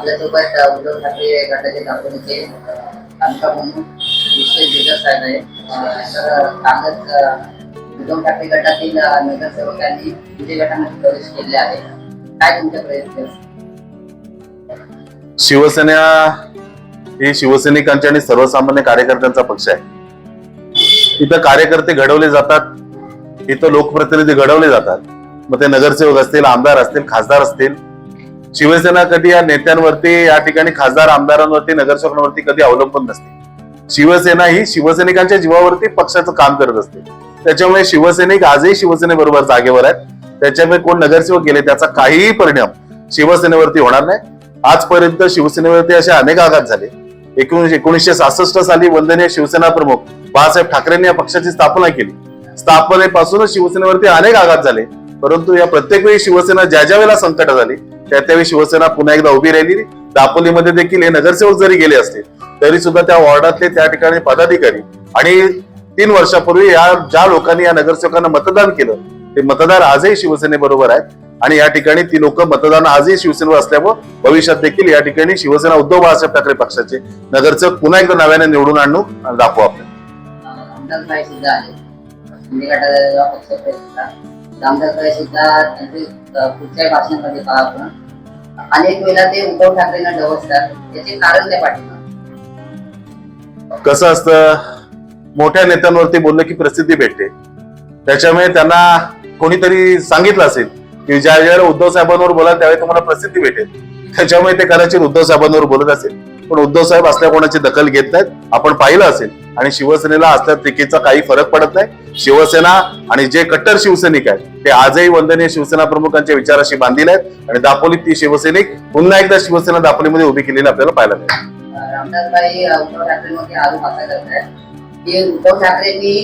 आपल्यासोबत उद्धव ठाकरे गटाचे दापोलीचे आमचा म्हणून विशेष दिवस आहे. तर कालच उद्धव ठाकरे गटातील नगरसेवकांनी विजय गटामध्ये प्रवेश केले आहे. काय तुमचे प्रयत्न? शिवसेना हे शिवसैनिकांच्या आणि सर्वसामान्य कार्यकर्त्यांचा पक्ष आहे. इथं कार्यकर्ते घडवले जातात इथं लोकप्रतिनिधी घडवले जातात. मग ते नगरसेवक असतील आमदार असतील खासदार असतील शिवसेना कधी या नेत्यांवरती या ठिकाणी खासदार आमदारांवरती नगरसेवकांवरती कधी अवलंबून नसते. शिवसेना ही शिवसैनिकांच्या जीवावरती पक्षाचं काम करत असते. त्याच्यामुळे शिवसैनिक आजही शिवसेनेबरोबर जागेवर आहेत. त्याच्यामुळे कोण नगरसेवक गेले त्याचा काहीही परिणाम शिवसेनेवरती होणार नाही. आजपर्यंत शिवसेनेवरती असे अनेक आघात झाले. एकोणीशे एकोणीसशे सहासष्ट साली वंदनीय शिवसेना प्रमुख बाळासाहेब ठाकरेंनी या पक्षाची स्थापना केली. स्थापनेपासूनच शिवसेनेवरती अनेक आघात झाले. परंतु या प्रत्येक वेळी शिवसेना ज्या ज्या वेळेला संकट झाली त्यावेळी शिवसेना पुन्हा एकदा उभी राहिली. दापोलीमध्ये देखील हे नगरसेवक जरी गेले असते तरी सुद्धा त्या वॉर्डातले त्या ठिकाणी पदाधिकारी आणि तीन वर्षापूर्वी या ज्या लोकांनी या नगरसेवकांना मतदान केलं ते मतदार आजही शिवसेनेबरोबर आहेत. आणि या ठिकाणी ती लोक मतदान आजही शिवसेनेवर असल्यामुळे भविष्यात देखील या ठिकाणी शिवसेना उद्धव बाळासाहेब ठाकरे पक्षाचे नगरसेवक पुन्हा एकदा नव्याने निवडून आणू दाखवू आपण रामदासबाई सुद्धा त्यांचे अ, पुढच्या भाषणामध्ये पहा आपण. अनेक वेळा ते उद्धव ठाकरेंना डवसतात. त्याचे कारण त्या पाठीमागे कसं असतं मोठ्या नेत्यांवरती बोललं की प्रसिद्धी भेटते. त्याच्यामुळे त्यांना कोणीतरी सांगितलं असेल की ज्या ज्यावेळेला उद्धव साहेबांवर बोला त्यावेळी तुम्हाला प्रसिद्धी भेटेल. त्याच्यामुळे ते कदाचित उद्धव साहेबांवर बोलत असेल. पण उद्धव साहेब असल्या कोणाची दखल घेत नाहीत. आपण पाहिलं असेल. आणि शिवसेनेला असल्या तिकीचा काही फरक पडत नाही. शिवसेना आणि जे कट्टर शिवसैनिक आहेत ते आजही वंदनीय शिवसेना प्रमुखांच्या विचाराशी बांधील आहेत. आणि दापोलीत ती शिवसैनिक पुन्हा एकदा शिवसेना दापोलीमध्ये उभी केलेली आपल्याला पाहायला मिळेल. रामदासबाई उद्धव ठाकरेंवरती आरोप असा करतात की उद्धव ठाकरेंनी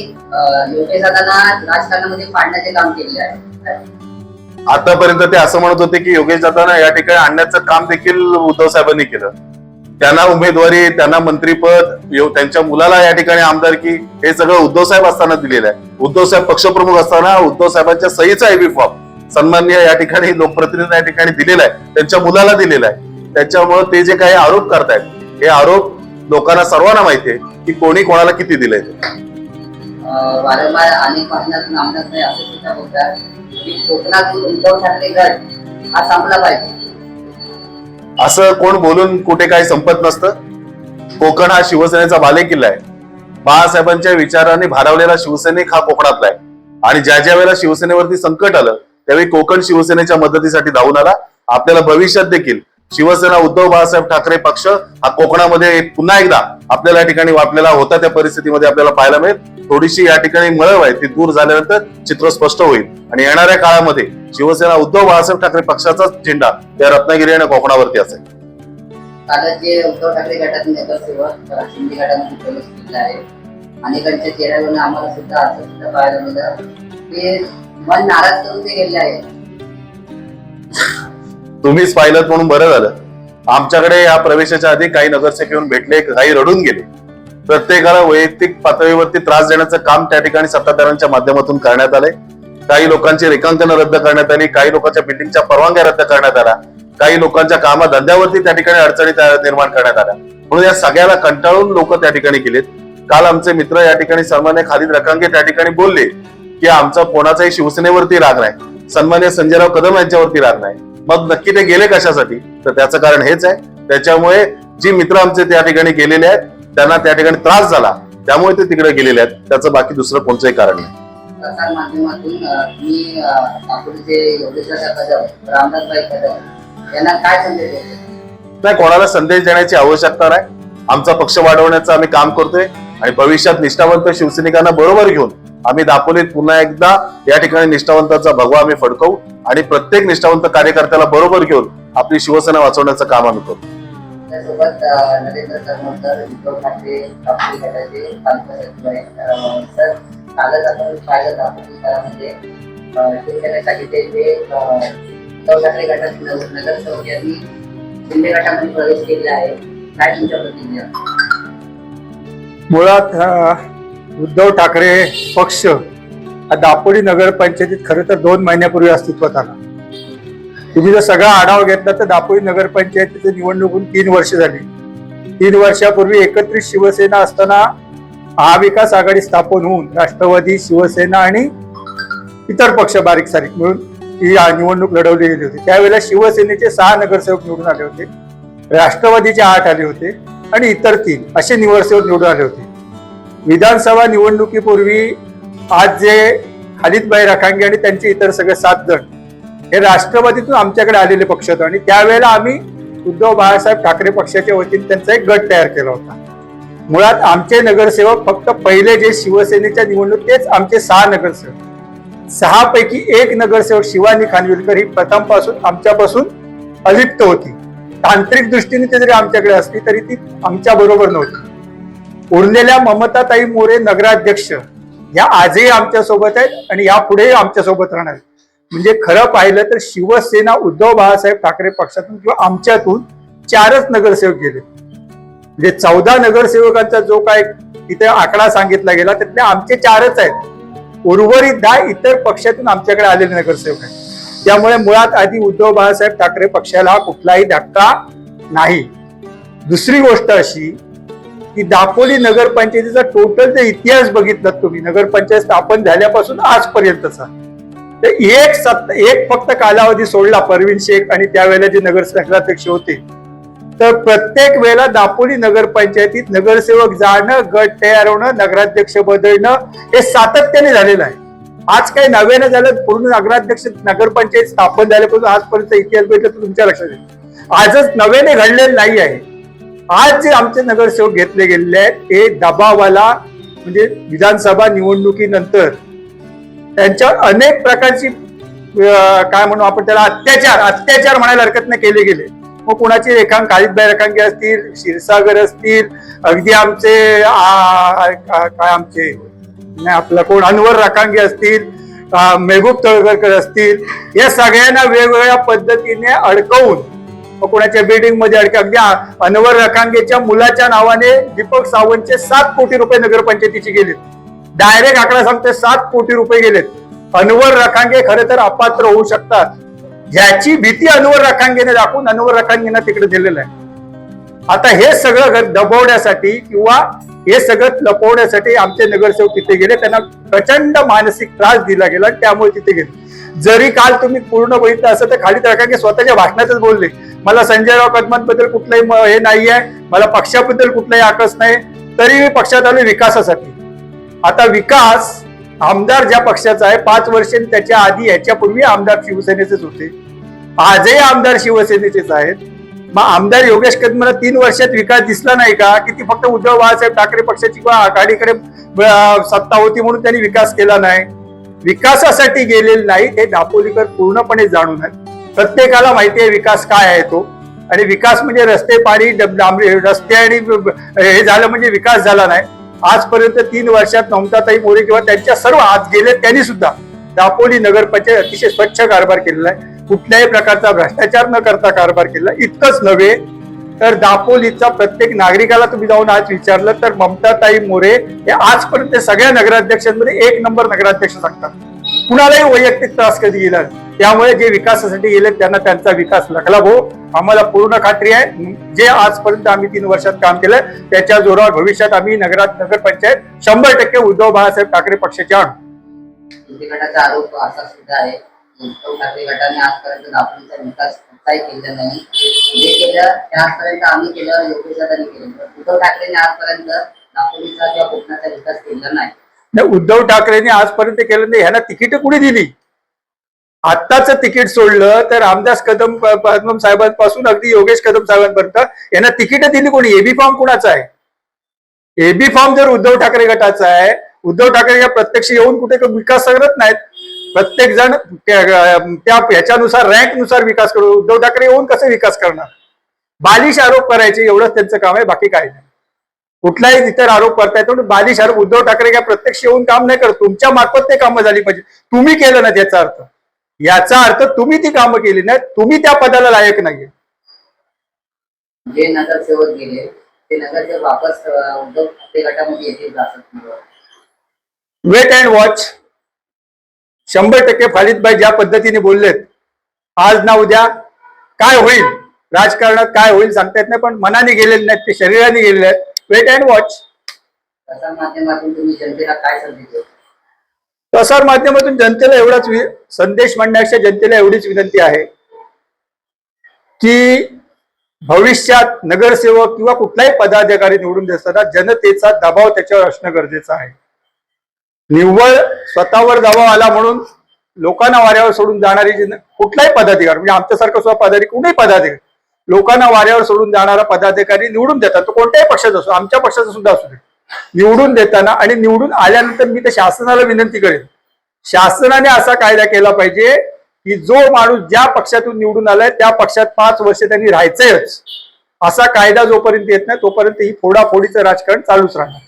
योगेश दादांना राजकारणामध्ये पाडण्याचे काम केले आहे. आतापर्यंत ते असं म्हणत होते की योगेश दादांना या ठिकाणी आणण्याचं काम देखील उद्धव साहेबांनी केलं. त्यांना उमेदवारी त्यांना मंत्रीपद त्यांच्या मुलाला या ठिकाणी आमदारकी हे सगळं उद्धव साहेब असताना दिलेलं आहे. उद्धव साहेब पक्षप्रमुख असताना उद्धव साहेबांच्या सहीचा एबी फॉर्म सन्मान्य या ठिकाणी लोकप्रतिनिधी या ठिकाणी दिलेला आहे. त्यांच्या मुलाला दिलेला आहे. त्याच्यामुळे ते जे काही आरोप करतायत हे आरोप लोकांना सर्वांना माहिती आहे की कोणी कोणाला किती दिलंय ते. वारंवार अनेक महिन्यातून रामदासबाई असे सुद्धा बोलतात. की कोकणातून उद्धव ठाकरे गट हा संपला पाहिजे. असं कोण बोलून कुठे काही संपत नसतं. कोकण हा शिवसेनेचा बालेकिल्ला आहे. बाळासाहेबांच्या विचाराने भारावलेला शिवसैनिक हा कोकणातला आहे. आणि ज्या ज्या वेळेला शिवसेनेवरती संकट आलं त्यावेळी कोकण शिवसेनेच्या मदतीसाठी धावून आला. आपल्याला भविष्यात देखील शिवसेना उद्धव बाळासाहेब ठाकरे पक्ष हा कोकणामध्ये पुन्हा एकदा आपल्याला या ठिकाणी आपल्याला होता त्या परिस्थितीमध्ये आपल्याला पाहायला मिळेल. थोडीशी या ठिकाणी मळव आहे ती दूर झाल्यानंतर चित्र स्पष्ट होईल. आणि येणाऱ्या काळामध्ये शिवसेना उद्धव बाळासाहेब ठाकरे पक्षाचाच झेंडा या रत्नागिरी आणि कोकणावरती असेल. कालच जे उद्धव ठाकरे गटातून नगरसेवक अ, शिंदे गटामध्ये प्रवेश केला आहे. अनेकांच्या चेहऱ्यावरून आम्हाला सुद्धा असं सुद्धा पाहायला मिळालं. की मन नाराज करून ते गेले आहे तुम्हीच पाहिलं म्हणून बरं झालं. आमच्याकडे या प्रवेशाच्या आधी काही नगरसेवक येऊन भेटले काही रडून गेले. प्रत्येकाला वैयक्तिक पातळीवरती त्रास देण्याचं काम त्या ठिकाणी सत्ताधाऱ्यांच्या माध्यमातून करण्यात आलंय. काही लोकांची रेखांकन रद्द करण्यात आली काही लोकांच्या बिल्डिंगच्या परवानग्या रद्द करण्यात आल्या काही लोकांच्या कामाधंद्यावरती त्या ठिकाणी अडचणी निर्माण करण्यात आल्या. म्हणून या सगळ्याला कंटाळून लोक त्या ठिकाणी गेलेत. काल आमचे मित्र या ठिकाणी सन्मान्य खालिद रकांगे त्या ठिकाणी बोलले की आमचा कोणाचाही शिवसेनेवरती राग नाही. सन्मान्य संजयराव कदम यांच्यावरती राग नाही. मग नक्की ते गेले कशासाठी? तर त्याचं कारण हेच आहे. त्याच्यामुळे जी मित्र आमचे त्या ठिकाणी गेलेले आहेत त्यांना त्या ठिकाणी त्रास झाला. त्यामुळे ते तिकडे गेलेले आहेत. त्याचं बाकी दुसरं कोणतंही कारण नाही. प्रसार माध्यमातून अ, तुम्ही अ, आपले जे योगेश्वर कदम रामदासबाई कदम यांना काय संदेश देते नाही कोणाला संदेश देण्याची आवश्यकता नाही. आमचा पक्ष वाढवण्याचं आम्ही काम करतोय आणि भविष्यात निष्ठावंत शिवसैनिकांना बरोबर घेऊन आम्ही दापोलीत पुन्हा एकदा या ठिकाणी निष्ठावंताचा भगवा आम्ही फडकवू आणि प्रत्येक निष्ठावंत कार्यकर्त्याला बरोबर घेऊन आपली शिवसेना वाचवण्याचं काम आम्ही करू. सोबत नरेंद्र सरमोकर उद्धव ठाकरे आपली गटाचे तालुका सचिव आहेत सर कालच आपण पाहिलं दापोली शहरामध्ये म्हणजे. अ, शिवसेनेसाठी ते उद्धव ठाकरे गटाचे नगर- नगरसेवक यांनी शिंदे गटामध्ये प्रवेश केला आहे. काय तुमच्या प्रतिक्रिया? मुळात उद्धव ठाकरे पक्ष हा दापोडी नगरपंचायतीत खरं तर दोन महिन्यापूर्वी अस्तित्वात आला. तुम्ही जर सगळा आढावा घेतला तर दापोली नगरपंचायतीची निवडणूक तीन वर्ष झाली. तीन वर्षापूर्वी एकत्रित शिवसेना असताना महाविकास आघाडी स्थापन होऊन राष्ट्रवादी शिवसेना आणि इतर पक्ष बारीक सारीक मिळून ही निवडणूक लढवली गेली होती. त्यावेळेला शिवसेनेचे सहा नगरसेवक निवडून आले होते राष्ट्रवादीचे आठ आले होते आणि इतर तीन असे नगरसेवक निवडून आले होते. विधानसभा निवडणुकीपूर्वी आज जे खालिदबाई रखांगे आणि त्यांचे इतर सगळे सात जण हे राष्ट्रवादीतून आमच्याकडे आलेले पक्ष होते आणि त्यावेळेला आम्ही उद्धव बाळासाहेब ठाकरे पक्षाच्या वतीने त्यांचा एक गट तयार केला होता. मुळात आमचे नगरसेवक फक्त पहिले जे शिवसेनेच्या निवडणूक तेच आमचे सहा नगरसेवक. सहा पैकी एक नगरसेवक शिवानी खानविलकर ही प्रथमपासून आमच्यापासून अलिप्त होती. तांत्रिक दृष्टीने ते जरी आमच्याकडे असली तरी ती आमच्या बरोबर नव्हती. उरलेल्या ममताताई मोरे नगराध्यक्ष या आजही आमच्यासोबत आहेत आणि यापुढेही आमच्यासोबत राहणार आहेत. म्हणजे खरं पाहिलं तर शिवसेना उद्धव बाळासाहेब ठाकरे पक्षातून किंवा आमच्यातून चारच नगरसेवक गेले. म्हणजे चौदा नगरसेवकांचा जो काय तिथे आकडा सांगितला गेला त्यातले आमचे चारच आहेत. उर्वरित दहा इतर पक्षातून आमच्याकडे आलेले नगरसेवक आहेत. त्यामुळे मुळात आधी उद्धव बाळासाहेब ठाकरे पक्षाला हा कुठलाही धक्का नाही. दुसरी गोष्ट अशी की दापोली नगरपंचायतीचा टोटल जर इतिहास बघितलात तुम्ही. नगरपंचायत स्थापन झाल्यापासून आजपर्यंतचा. तर एक सत्ता एक फक्त कालावधी सोडला परवीन शेख आणि त्यावेळेला जे नगर होते. तर प्रत्येक वेळेला दापोली नगरपंचायतीत नगरसेवक जाणं गट तयार होणं नगराध्यक्ष बदलणं हे सातत्याने झालेलं आहे. आज काही नव्यानं झालं पूर्ण नगराध्यक्ष नगरपंचायत स्थापन झाल्यापासून आजपर्यंत इतिहास बघितलं तर तुमच्या लक्षात येईल. आजच नव्याने घडलेलं नाही आहे. आज जे आमचे नगरसेवक घेतले गेलेले आहेत ते दबावाला म्हणजे विधानसभा निवडणुकीनंतर त्यांच्यावर अनेक प्रकारची काय म्हणू आपण त्याला अत्याचार अत्याचार म्हणायला हरकत नाही केले गेले. मग कुणाची रेखांक काळीतबाई रेखांकी असतील क्षीरसागर असतील अगदी आमचे काय आमचे नाही आपलं कोण अनवर रकांगे असतील मेहबूब तळगरकर असतील या सगळ्यांना वेगवेगळ्या पद्धतीने अडकवून मग कोणाच्या बिल्डिंगमध्ये अडक अगदी अनवर रखांगेच्या मुलाच्या नावाने दीपक सावंतचे सात कोटी रुपये नगरपंचायतीचे गेलेत. डायरेक्ट आकडा सांगते सात कोटी रुपये गेलेत. अनवर रखांगे खरे तर अपात्र होऊ शकतात. ज्याची भीती अनवर रखांगेने दाखवून अनवर रखांगेना तिकडे दिलेलं आहे. आता हे सगळं दबवण्यासाठी किंवा हे सगळं लपवण्यासाठी आमचे नगरसेवक तिथे गेले. त्यांना प्रचंड मानसिक त्रास दिला गेला आणि त्यामुळे तिथे गेले. जरी काल तुम्ही पूर्ण बघितलं असं तर खाली रखांगे स्वतःच्या भाषणातच बोलले. मला संजयराव कदमांबद्दल कुठलंही हे नाही आहे मला पक्षाबद्दल कुठलाही आकस नाही. तरी मी पक्षात आलो विकासासाठी. आता विकास आमदार ज्या पक्षाचा आहे पाच वर्ष त्याच्या आधी याच्यापूर्वी आमदार शिवसेनेचेच होते. आजही आमदार शिवसेनेचेच आहेत. मग आमदार योगेश कदमला तीन वर्षात विकास दिसला नाही का? की ती फक्त उद्धव बाळासाहेब ठाकरे पक्षाची किंवा आघाडीकडे सत्ता होती म्हणून त्यांनी विकास केला नाही. विकासासाठी गेलेले नाही हे दापोलीकर पूर्णपणे जाणून आहेत. प्रत्येकाला माहिती आहे विकास काय आहे तो. आणि विकास म्हणजे रस्ते पाणी डब- रस्ते आणि हे झालं म्हणजे विकास झाला नाही. आजपर्यंत तीन वर्षात ममताताई मोरे किंवा त्यांच्या सर्व आज गेले त्यांनी सुद्धा दापोली नगरपंचायत अतिशय स्वच्छ कारभार केलेला आहे. कुठल्याही प्रकारचा भ्रष्टाचार न करता कारभार केला इतकंच नव्हे तर दापोलीचा प्रत्येक नागरिकाला तुम्ही जाऊन आज विचारलं तर ममताताई मोरे हे आजपर्यंत सगळ्या नगराध्यक्षांमध्ये एक नंबर नगराध्यक्ष सांगतात. कुणालाही वैयक्तिक त्रास कधी गेला त्यामुळे जे विकासासाठी गेले त्यांना त्यांचा विकास लखला भाऊ. आम्हाला पूर्ण खात्री आहे. जे आजपर्यंत आम्ही तीन वर्षात काम केलं त्याच्या जोरावर भविष्यात आम्ही नगरात नगरपंचायत शंभर टक्के उद्धव बाळासाहेब ठाकरे पक्षाच्या आणू शिंदे गटाचा आरोप असा सुद्धा आहे की उद्धव ठाकरे गटाने आजपर्यंत दापोलीचा विकास कुठलाही केलेला नाही. जे केलं ते आजपर्यंत आम्ही केलं योगेश दादांनी केलं. पण उद्धव ठाकरेने आजपर्यंत दापोलीचा किंवा कोकणाचा विकास केलेला नाही. नाही, उद्धव ठाकरेंनी आजपर्यंत केलं नाही. ह्यांना तिकीट कुणी दिली? आत्ताच तिकीट सोडलं तर रामदास कदम कदम साहेबांपासून अगदी योगेश कदम साहेबांपर्यंत यांना तिकीट दिली कोणी? एबी फॉर्म कुणाचा आहे? एबी फॉर्म जर उद्धव ठाकरे गटाचा आहे उद्धव ठाकरे या प्रत्यक्ष येऊन कुठे विकास करत नाहीत. प्रत्येक जण त्या ह्याच्यानुसार रँकनुसार विकास करू. उद्धव ठाकरे येऊन कसे विकास करणार? बालिश आरोप करायचे एवढंच त्यांचं काम आहे बाकी काही नाही. कुठलाही इतर आरोप करतायत म्हणून बालिश आरोप उद्धव ठाकरे काय प्रत्यक्ष येऊन काम नाही करत? तुमच्या मार्फत ते कामं झाली पाहिजे. तुम्ही केलं ना त्याचा अर्थ. याचा अर्थ तुम्ही ती कामं केली नाही तुम्ही त्या पदाला लायक नाहीये. जे नगरसेवक गेले ते नगरसेवक वापस अं, उद्धव ठाकरे गटामध्ये येतील? वेट अँड वॉच शंभर टक्के फालिदबाई ज्या पद्धतीने बोललेत आज ना उद्या काय होईल? राजकारणात काय होईल सांगता येत नाही पण मनाने गेलेले नाहीत ते शरीराने गेलेले आहेत. वेट अँड वॉच माध्यमातून तुम्ही जनतेला काय देऊ प्रसार माध्यमातून जनतेला एवढाच संदेश म्हणण्यापेक्षा जनतेला एवढीच विनंती आहे की भविष्यात नगरसेवक किंवा कुठलाही पदाधिकारी निवडून देताना जनतेचा दबाव त्याच्यावर असणं गरजेचं आहे. निव्वळ स्वतःवर दबाव आला म्हणून लोकांना वाऱ्यावर सोडून जाणारी जी कुठलाही पदाधिकारी म्हणजे आमच्यासारखं सुद्धा पदाधिकारी कुठेही पदाधिकारी लोकांना वाऱ्यावर सोडून जाणारा पदाधिकारी निवडून देतात. तो कोणत्याही पक्षाचा असो आमच्या पक्षाचा सुद्धा असू दे. निवडून देताना आणि निवडून आल्यानंतर मी त्या शासनाला विनंती करेन. शासनाने असा कायदा केला पाहिजे की जो माणूस ज्या पक्षातून निवडून आलाय त्या पक्षात पाच वर्ष त्यांनी राहायचंच असा कायदा जोपर्यंत येत नाही तोपर्यंत ही फोडाफोडीचं राजकारण चालूच राहणार.